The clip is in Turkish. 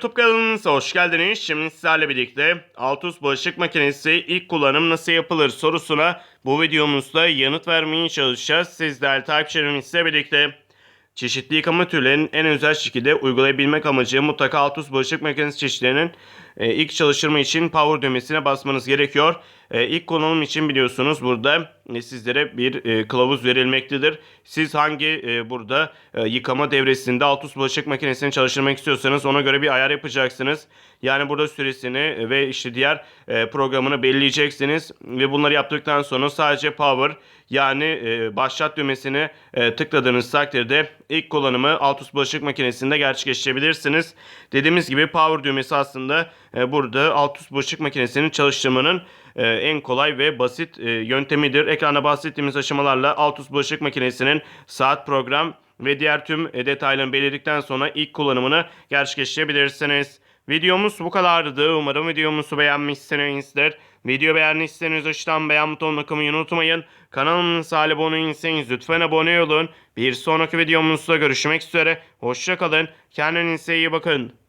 YouTube kanalımıza hoş geldiniz. Şimdi sizlerle birlikte Altus bulaşık makinesi ilk kullanım nasıl yapılır sorusuna bu videomuzda yanıt vermeye çalışacağız. Sizler takipçilerimizle birlikte çeşitli yıkama türlerinin en özel şekilde uygulayabilmek amacı mutlaka Altus bulaşık makinesi çeşitlerinin e, ilk çalıştırma için power düğmesine basmanız gerekiyor. E, ilk kullanım için biliyorsunuz burada e, sizlere bir e, kılavuz verilmektedir. Siz hangi e, burada yıkama devresinde Altus bulaşık makinesini çalıştırmak istiyorsanız ona göre bir ayar yapacaksınız. Yani burada süresini ve işte diğer programını belirleyeceksiniz ve bunları yaptıktan sonra sadece power yani başlat düğmesini tıkladığınız takdirde ilk kullanımı Altus bulaşık makinesinde gerçekleştirebilirsiniz. Dediğimiz gibi power düğmesi aslında e, burada Altus bulaşık makinesinin çalıştırmanın e, en kolay ve basit e, yöntemidir. Ekranda bahsettiğimiz aşamalarla Altus bulaşık makinesinin saat program ve diğer tüm detaylarını belirledikten sonra ilk kullanımını gerçekleştirebilirsiniz. Videomuz bu kadardı. Umarım videomuzu beğenmişsinizdir. Video beğendiyseniz aşağıdan beğen butonuna tıklamayı unutmayın. Kanalımıza abone değilseniz lütfen abone olun. Bir sonraki videomuzda görüşmek üzere. Hoşçakalın. Kendinize iyi bakın.